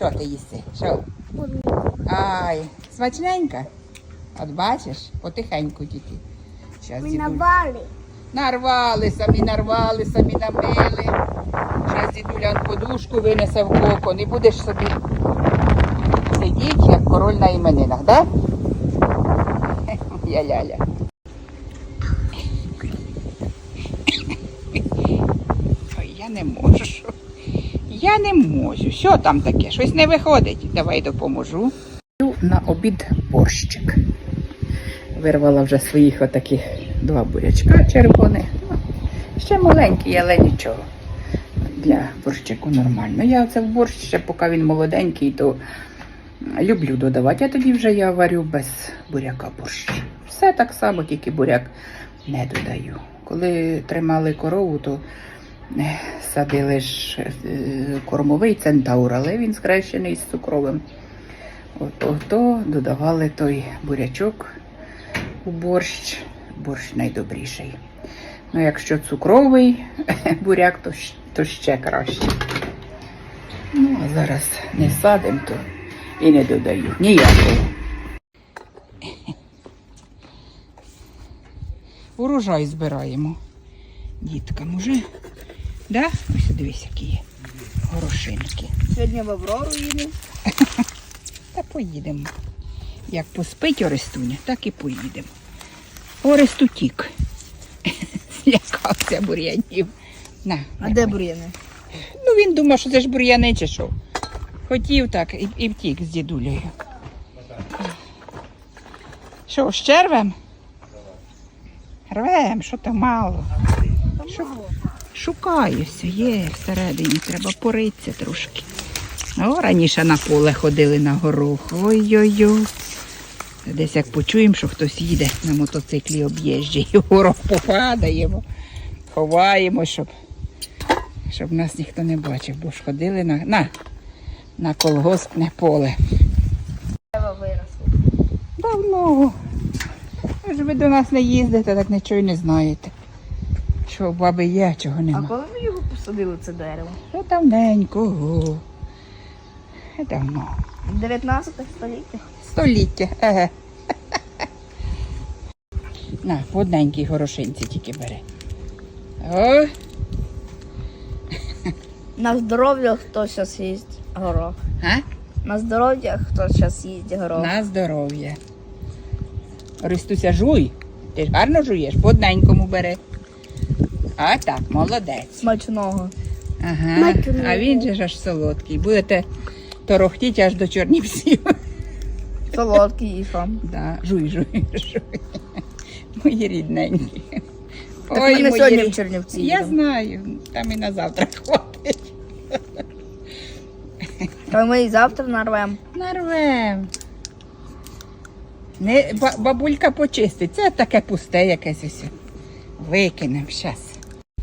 Що ти їси? Що? Ай, смачненька? От бачиш, потихеньку тільки. Щас Ми дідуль- на. Нарвали, самі нарвали, самі намили. Зараз дідуля подушку винесе в кокон і будеш собі сидіти, як король на іменинах, да? Я ляля. Ой, я не можу. Я не можу. Що там таке? Щось не виходить. Давай допоможу. На обід борщик. Вирвала вже своїх отаких два бурячка червоних. Ну, Ще маленький, але нічого. Для борщику нормально. Я це в борщ ще поки він молоденький, то люблю додавати. А тоді вже я варю без буряка борщ. Все так само, тільки буряк не додаю. Коли тримали корову, то садили ж е, кормовий центаур, але він скрещений з цукровим. От, ото додавали той бурячок у борщ. Борщ найдобріший. Ну, якщо цукровий буряк, то, то ще краще. Ну, а зараз не садим, то і не додаю. Ніякого. Урожай збираємо. Діткам уже. Да? Ось дивись, які є горошинки. Сьогодні в Аврору їду. Та поїдемо. Як поспить Орестуня, так і поїдемо. Орест утік. Злякався бур'янів. На, А де бур'яни? Ну він думав, що це ж бур'яни чи що. Хотів так і, і втік з дідулею. Що, ще рвем? Рвем, що то мало. Що? Шукаюся, є всередині, треба поритися трошки. О, раніше на поле ходили на горох. Ой-ой-ой. Десь як почуємо, що хтось їде на мотоциклі об'їжджає, горох попадаємо, ховаємо, щоб, щоб нас ніхто не бачив, бо ж ходили на, на, на колгоспне поле. Дерева виросли. Давно. Ви ж ви до нас не їздите, так нічого й не знаєте. Що баби є, чого А коли ви його посадили, це дерево? Та давненько. Давно. 19 століття. Століття. Еге. На, по одненькій горошинці тільки бери. О, На здоров'я хто зараз їсть горох. а? На здоров'я хто зараз їсть горох. На здоров'я. Ристуся, жуй. Ти ж гарно жуєш, по одненькому бери. А так, молодець. Смачного. Ага. Смачного. А він же ж аж солодкий. Будете торохтіти аж до чорнівців. Солодкий і що? Да. Жуй, жуй, жуй. Мої рідненькі. Так ми не мої сьогодні в Чернівці Я їдемо. знаю, там і на завтра хватить. Та ми і завтра нарвемо. Нарвем. Не, ба- бабулька почистить. Це таке пусте якесь ось. Викинемо зараз.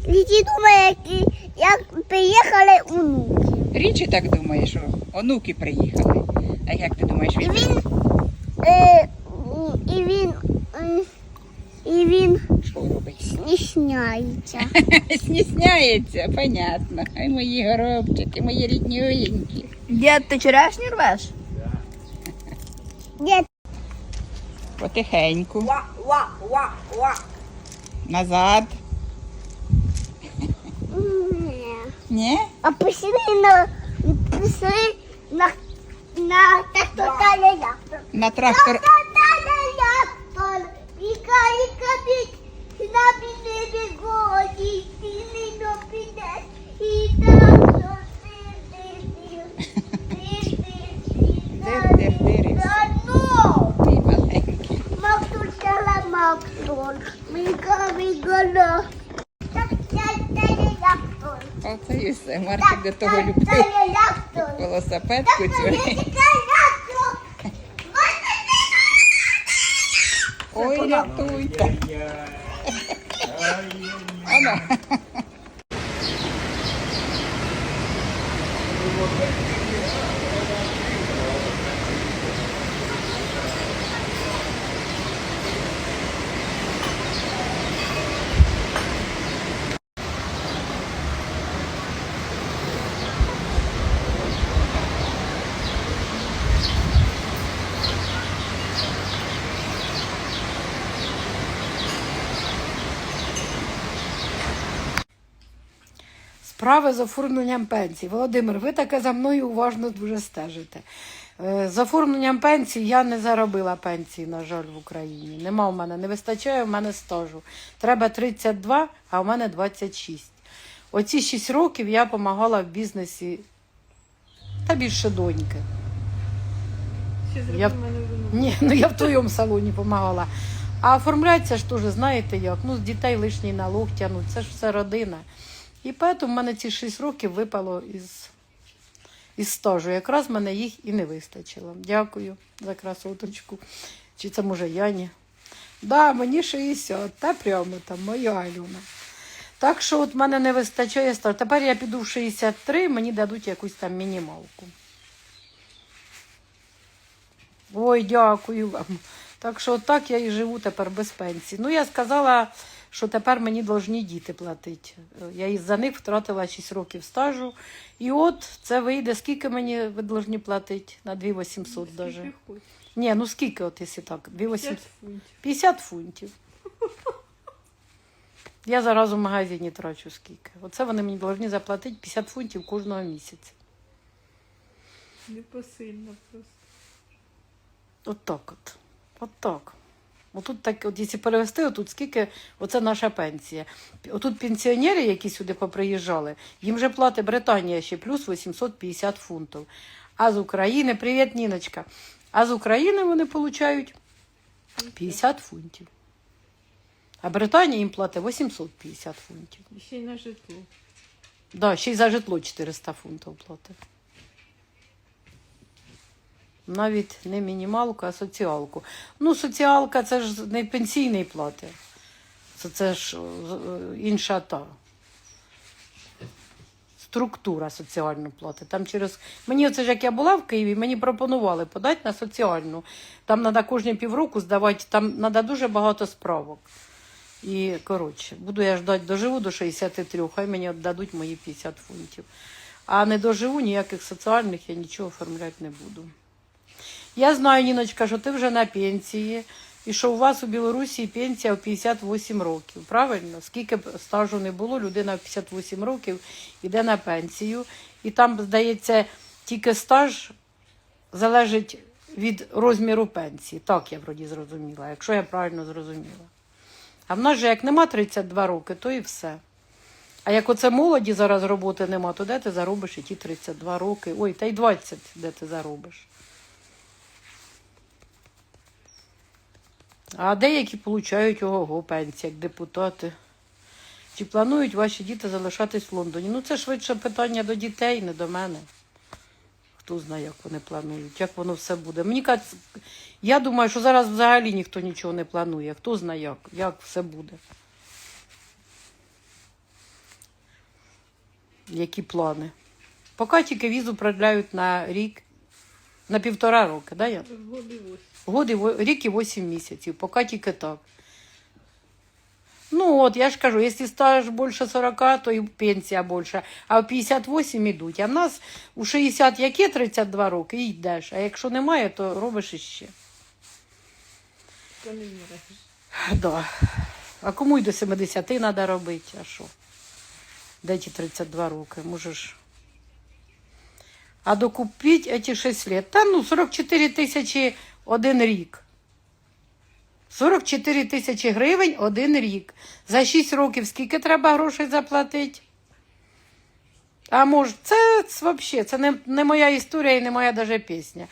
Літі думає, як, як приїхали онуки. Річі так думає, що онуки приїхали. А як ти думаєш, І він? він, е, і він, е, і він Що робить? смішняється. Снісняється, понятно. Ай мої горобчики, мої рідні ріднюленькі. Дід, ти черешню рвеш? Дід, Потихеньку. Ва, ва, ва, ва. Назад. Ні. А пішли на, пішли на, на трактор. На трактор. Трактор. Віка, віка, вік. На біде не годі, сіли до біде. І трактор. Дир-дир-дир. Та ну! Мій маленький. Максул села Максул. Міка вігана. Так, так, так, Максул. Все. Марк до того любив велосипедку цю. Ой, рятуйте. Ано. Справи з оформленням пенсії. Володимир, ви таке за мною уважно дуже стежите. Е, З оформленням пенсії я не заробила пенсії, на жаль, в Україні. Нема в мене, не вистачає в мене стажу. Треба 32, а в мене 26. Оці 6 років я допомагала в бізнесі та більше доньки. Я-. Ні, ну я в твоєму салоні допомагала. А оформляється ж теж, знаєте як, ну з дітей лишній налог тянуть, це ж все родина. І тому в мене ці 6 років випало із, із стажу. Якраз в мене їх і не вистачило. Дякую за красоточку. Чи це може Яні? Да, мені 60, та прямо там, моя Альона. Так що от мене не вистачає стажу. Тепер я піду в 63, мені дадуть якусь там мінімалку. Ой, дякую вам. Так що так я і живу тепер без пенсії. Ну, я сказала, що тепер мені повинні діти платити. Я із-за них втратила 6 років стажу. І от це вийде, скільки мені ви повинні платити? На 2800 Скільки даже. Ні, ну скільки, от якщо так? 2800. 50 фунтів. 50 фунтів. Я зараз у магазині трачу скільки. Оце вони мені повинні заплатити 50 фунтів кожного місяця. Непосильно просто. От так от. От так. Отут так, от якщо перевести, отут скільки, оце наша пенсія. Отут пенсіонери, які сюди поприїжджали, їм вже платить Британія ще плюс 850 фунтів. А з України, привіт, Ніночка. А з України вони получають 50 фунтів. А Британія їм платить 850 фунтів. І ще й на житло. Да, ще й за житло 400 фунтів платить. Навіть не мінімалку, а соціалку. Ну, соціалка це ж не пенсійний плати. Це, це ж е, інша та структура соціальної плати. Там через... Мені оце ж як я була в Києві, мені пропонували подати на соціальну. Там треба кожні півроку здавати, там треба дуже багато справок. І коротше, буду я ждати, доживу до 63, хай мені віддадуть мої 50 фунтів. А не доживу ніяких соціальних, я нічого оформляти не буду. Я знаю, Ніночка, що ти вже на пенсії, і що у вас у Білорусі пенсія в 58 років. Правильно? Скільки б стажу не було, людина в 58 років йде на пенсію. І там, здається, тільки стаж залежить від розміру пенсії. Так я вроді зрозуміла, якщо я правильно зрозуміла. А в нас же як нема 32 роки, то і все. А як оце молоді зараз роботи нема, то де ти заробиш і ті 32 роки? Ой, та й 20, де ти заробиш. А деякі получають ого пенсії, як депутати. Чи планують ваші діти залишатись в Лондоні? Ну, це швидше питання до дітей, не до мене. Хто знає, як вони планують, як воно все буде. Мені кажуть, я думаю, що зараз взагалі ніхто нічого не планує. Хто знає, як, як все буде. Які плани? Поки тільки візу продляють на рік, на півтора роки, да, я? Годи рік і 8 місяців, поки тільки так. Ну от, я ж кажу, якщо стаж більше 40, то і пенсія більша, а в 58 йдуть. А в нас у 60 яке 32 роки, і йдеш. А якщо немає, то робиш іще. То не. Да. А кому й до 70 треба робити, а що? Де ті 32 роки? Можеш. А докупіть ці 6 лет. Та ну, 44 тисячі один рік. 44 тисячі гривень один рік. За 6 років скільки треба грошей заплатити? А може, це, взагалі це не, не моя історія і не моя даже пісня.